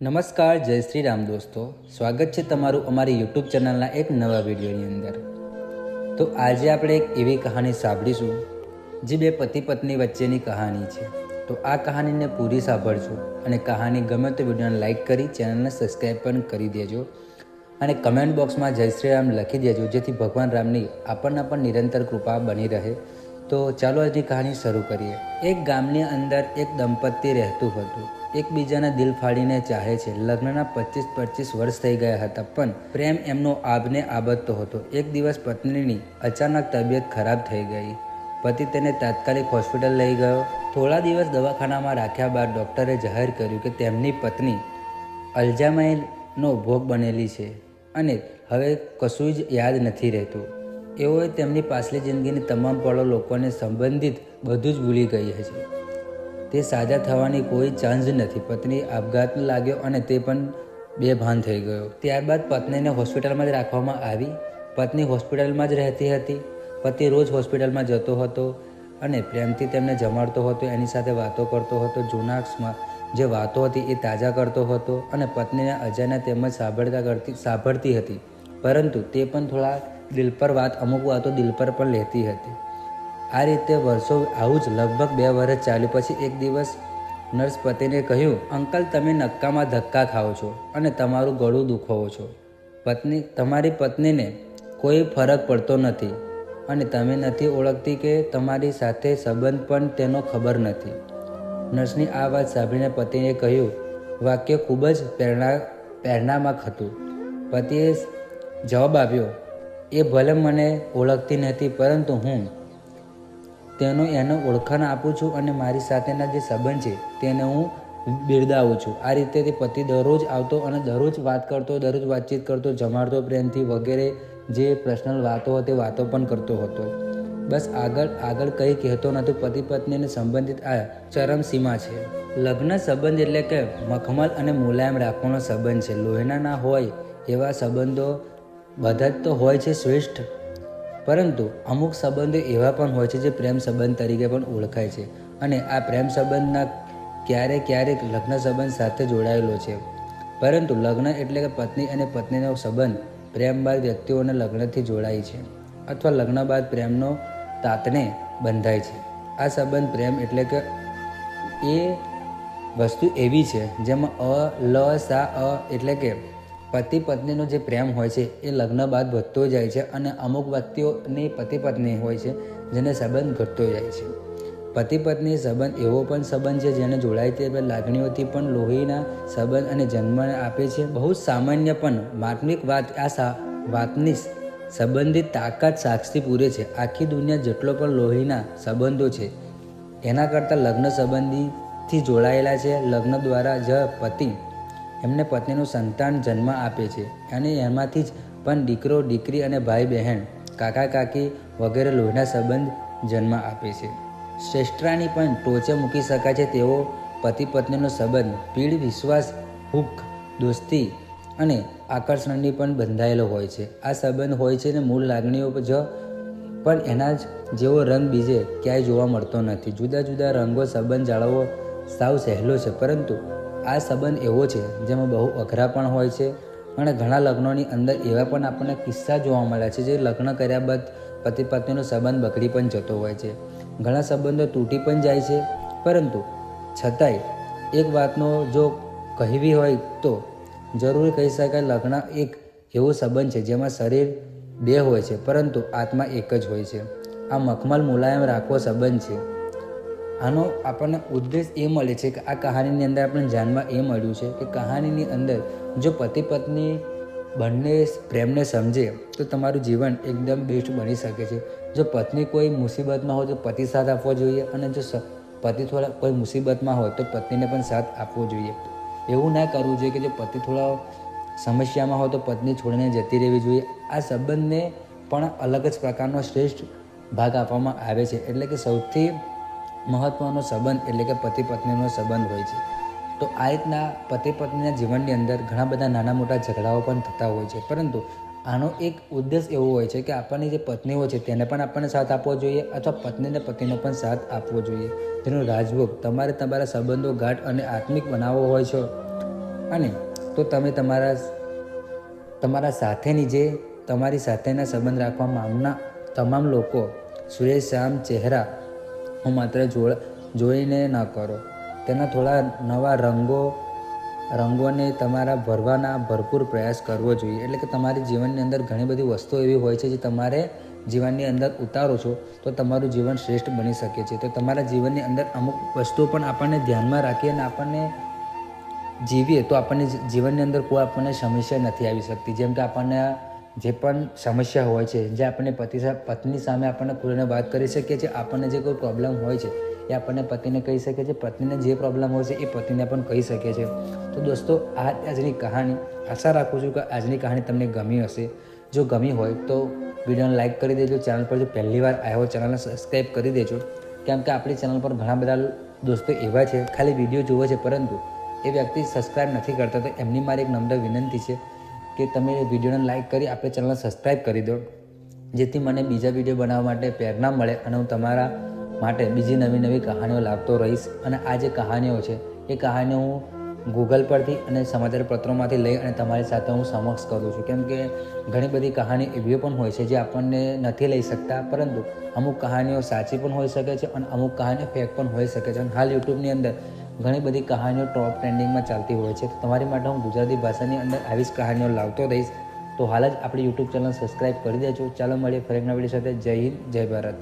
નમસ્કાર, જય શ્રી રામ દોસ્તો. સ્વાગત છે તમારું અમારી યુટ્યુબ ચેનલના એક નવા વિડીયોની અંદર. તો આજે આપણે એક એવી કહાની સાંભળીશું, જે બે પતિ પત્ની વચ્ચેની કહાની છે. તો આ કહાનીને પૂરી સાંભળજો અને કહાની ગમે તો વિડીયોને લાઇક કરી ચેનલને સબસ્ક્રાઈબ પણ કરી દેજો. અને કમેન્ટ બોક્સમાં જય શ્રી રામ લખી દેજો, જેથી ભગવાન રામની આપણને પણ નિરંતર કૃપા બની રહે. તો ચાલો આજની કહાની શરૂ કરીએ. એક ગામની અંદર એક દંપતી રહેતું હતું. એકબીજાના દિલ ફાડીને ચાહે છે. લગ્નના પચીસ પચીસ વર્ષ થઈ ગયા હતા, પણ પ્રેમ એમનો આબને આબતતો હતો. એક દિવસ પત્નીની અચાનક તબિયત ખરાબ થઈ ગઈ. પતિ તેને તાત્કાલિક હોસ્પિટલ લઈ ગયો. થોડા દિવસ દવાખાનામાં રાખ્યા બાદ ડૉક્ટરે જાહેર કર્યું કે તેમની પત્ની અલ્ઝામાઇરનો ભોગ બનેલી છે અને હવે કશું જ યાદ નથી રહેતું. એઓએ તેમની પાછલી જિંદગીની તમામ પળો લોકોને સંબંધિત બધું જ ભૂલી ગઈ છે તે સાજા થવાની કોઈ ચાન્સ નથી. પત્ની આપઘાત લાગ્યો અને તે પણ બેભાન થઈ ગયો. ત્યારબાદ પત્નીને હોસ્પિટલમાં જ રાખવામાં આવી. પત્ની હોસ્પિટલમાં જ રહેતી હતી. પતિ રોજ હોસ્પિટલમાં જતો હતો અને પ્રેમથી તેમને જમાડતો હતો, એની સાથે વાતો કરતો હતો. જૂના જે વાતો હતી એ તાજા કરતો હતો અને પત્નીને અજાણ્યા તેમજ સાંભળતા કરતી, સાંભળતી હતી. પરંતુ તે પણ થોડા દિલ પર વાત, અમુક વાતો દિલ પર પણ લેતી હતી. આ રીતે વર્ષો આવું જ લગભગ બે વર્ષ ચાલ્યું. પછી એક દિવસ નર્સ પતિને કહ્યું, અંકલ, તમે નક્કામાં ધક્કા ખાઓ છો અને તમારું ગળું દુખોવો છો. પત્ની, તમારી પત્નીને કોઈ ફરક પડતો નથી અને તમે નથી ઓળખતી કે તમારી સાથે સંબંધ પણ તેનો ખબર નથી. નર્સની આ વાત સાંભળીને પતિએ કહ્યું, વાક્ય ખૂબ જ પ્રેરણા પ્રેરણામાં હતું. પતિએ જવાબ આપ્યો, એ ભલે મને ઓળખતી નથી, પરંતુ હું તેનો એનો ઓળખાણ આપું છું અને મારી સાથેના જે સંબંધ છે, તેને હું બિરદાવું છું. આ રીતે તે પતિ દરરોજ આવતો અને દરરોજ વાત કરતો, દરરોજ વાતચીત કરતો, જમાડતો પ્રેમથી વગેરે જે પર્સનલ વાતો હતી વાતો પણ કરતો હતો. બસ આગળ આગળ કંઈ કહેતો નહોતો પતિ પત્નીને સંબંધિત આ ચરમસીમા છે. લગ્ન સંબંધ એટલે કે મખમલ અને મુલાયમ રાખવાનો સંબંધ છે. લોહીના ના હોય એવા સંબંધો બધા જ તો હોય છે શ્રેષ્ઠ. પરંતુ અમુક સંબંધો એવા પણ હોય છે જે પ્રેમ સંબંધ તરીકે પણ ઓળખાય છે અને આ પ્રેમ સંબંધના ક્યારેક ક્યારેક લગ્ન સંબંધ સાથે જોડાયેલો છે. પરંતુ લગ્ન એટલે કે પત્ની અને પત્નીનો સંબંધ પ્રેમ બાદ વ્યક્તિઓને લગ્નથી જોડાય છે અથવા લગ્ન બાદ પ્રેમનો તાતને બંધાય છે. આ સંબંધ પ્રેમ એટલે કે એ વસ્તુ એવી છે જેમાં અ, લ, સા, અ એટલે કે પતિ પત્નીનો જે પ્રેમ હોય છે, એ લગ્ન બાદ વધતો જાય છે અને અમુક વ્યક્તિઓની પતિ પત્ની હોય છે, જેને સંબંધ ઘટતો જાય છે. પતિ પત્ની સંબંધ એવો પણ સંબંધ છે, જેને જોડાય તે લાગણીઓથી પણ લોહીના સંબંધ અને જન્મ આપે છે. બહુ સામાન્ય પણ માર્મિક વાત આ સા, વાતની સંબંધિત તાકાત સાક્ષી પૂરે છે. આખી દુનિયા જેટલો પણ લોહીના સંબંધો છે, એના કરતાં લગ્ન સંબંધીથી જોડાયેલા છે. લગ્ન દ્વારા જ પતિ એમને પત્નીનું સંતાન જન્મ આપે છે અને એમાંથી જ પણ દીકરો, દીકરી અને ભાઈ બહેન કાકા, કાકી વગેરે લોહીના સંબંધ જન્મ આપે છે. શ્રેષ્ઠરાની પણ ટોચે મૂકી શકાય છે તેવો પતિ પત્નીનો સંબંધ પીડ વિશ્વાસ, હુક, દોસ્તી અને આકર્ષણની પણ બંધાયેલો હોય છે. આ સંબંધ હોય છે ને મૂળ લાગણીઓ જ, પણ એના જ જેવો રંગ બીજે ક્યાંય જોવા મળતો નથી. જુદા જુદા રંગો સંબંધ જાળવવો સાવ સહેલો છે, પરંતુ આ સંબંધ એવો છે, જેમાં બહુ અઘરા પણ હોય છે અને ઘણા લગ્નોની અંદર એવા પણ આપણને કિસ્સા જોવા મળ્યા છે, જે લગ્ન કર્યા બાદ પતિ પત્નીનો સંબંધ બગડી પણ જતો હોય છે. ઘણા સંબંધો તૂટી પણ જાય છે, પરંતુ છતાંય એક વાતનો જો કહેવી હોય તો જરૂર કહી શકાય લગ્ન એક એવો સંબંધ છે, જેમાં શરીર બે હોય છે, પરંતુ આત્મા એક જ હોય છે. આ મખમલ મુલાયમ રાખવો સંબંધ છે. આનો આપણને ઉદ્દેશ એ મળે છે કે આ કહાનીની અંદર આપણને જાણવા એ મળ્યું છે કે કહાનીની અંદર જો પતિ પત્ની બંને પ્રેમને સમજે તો તમારું જીવન એકદમ બેસ્ટ બની શકે છે. જો પત્ની કોઈ મુસીબતમાં હોય તો પતિ સાથ આપવો જોઈએ અને જો પતિ થોડા, કોઈ મુસીબતમાં હોય તો પત્નીને પણ સાથ આપવો જોઈએ. એવું ના કરવું જોઈએ કે જો પતિ થોડા સમસ્યામાં હોય તો પત્ની છોડીને જતી રહેવી જોઈએ. આ સંબંધને પણ અલગ જ પ્રકારનો શ્રેષ્ઠ ભાગ આપવામાં આવે છે. એટલે કે સૌથી મહત્ત્વનો સંબંધ એટલે કે પતિ પત્નીનો સંબંધ હોય છે. તો આ રીતના પતિ પત્નીના જીવનની અંદર ઘણા બધા નાના મોટા ઝઘડાઓ પણ થતા હોય છે. પરંતુ આનો એક ઉદ્દેશ એવો હોય છે કે આપણની જે પત્નીઓ છે તેને પણ આપણને સાથ આપવો જોઈએ અથવા પત્નીને પતિનો પણ સાથ આપવો જોઈએ. તેનો રાજભોગ તમારે તમારા સંબંધો ગાઢ અને આત્મિક બનાવવો હોય છે. અને તો તમે તમારા તમારા સાથેની જે, તમારી સાથેના સંબંધ રાખવા માંગના તમામ લોકો, સુરેશ, શ્યામ, ચહેરા હું માત્ર જોઈને ન કરો. તેના થોડા નવા રંગો, રંગોને તમારા ભરવાના ભરપૂર પ્રયાસ કરવો જોઈએ. એટલે કે તમારી જીવનની અંદર ઘણી બધી વસ્તુઓ એવી હોય છે જે તમારે જીવનની અંદર ઉતારો છો, તો તમારું જીવન શ્રેષ્ઠ બની શકે છે. તો તમારા જીવનની અંદર અમુક વસ્તુઓ પણ આપણને ધ્યાનમાં રાખી અને આપણને જીવીએ, તો આપણને જીવનની અંદર કોઈ આપણને સમસ્યા નથી આવી શકતી. જેમ કે આપણને જે પણ સમસ્યા હોય છે, જે આપણને પતિ પત્ની સામે આપણને ખુલીને વાત કરી શકીએ છીએ, આપણને જે કોઈ પ્રોબ્લેમ હોય છે, એ આપણને પતિને કહી શકીએ છીએ, પત્નીને જે પ્રોબ્લેમ હોય છે, એ પતિને પણ કહી શકીએ છે તો દોસ્તો, આ આજની કહાની. આશા રાખું છું કે આજની કહાની તમને ગમી હશે. જો ગમી હોય તો વિડીયોને લાઇક કરી દેજો, ચેનલ પર જો પહેલી વાર આવ્યો ચેનલને સબસ્ક્રાઈબ કરી દેજો. કેમ કે આપણી ચેનલ પર ઘણા બધા દોસ્તો એવા છે, ખાલી વીડિયો જુએ છે, પરંતુ એ વ્યક્તિ સબસ્ક્રાઈબ નથી કરતા, તો એમની મારી એક નમ્ર વિનંતી છે કે તમે વિડીયોને લાઇક કરી આપણે ચેનલને સબસ્ક્રાઈબ કરી દો. જેથી મને બીજા વીડિયો બનાવવા માટે પ્રેરણા મળે અને હું તમારા માટે બીજી નવી નવી કહાનીઓ લાવતો રહીશ. અને આ જે કહાનીઓ છે, એ કહાનીઓ હું ગૂગલ પરથી અને સમાચાર પત્રોમાંથી લઈ અને તમારી સાથે હું સમક્ષ કરું છું. કેમ કે ઘણી બધી કહાની એવી પણ હોય છે જે આપણને નથી લઈ શકતા, પરંતુ અમુક કહાનીઓ સાચી પણ હોઈ શકે છે અને અમુક કહાનીઓ ફેક પણ હોઈ શકે છે. અને હાલ યુટ્યુબની અંદર ઘણી બધી કહાનીઓ ટોપ ટ્રેન્ડિંગમાં ચાલતી હોય છે. તો તમારી માટે હું ગુજરાતી ભાષાની અંદર આવી જ કહાનીઓ લાવતો રહીશ. તો હાલ જ આપણી યુટ્યુબ ચેનલ સબસ્ક્રાઈબ કરી દેજો. ચાલો મળીએ ફરી વીડિયો સાથે. જય હિન્દ, જય ભારત.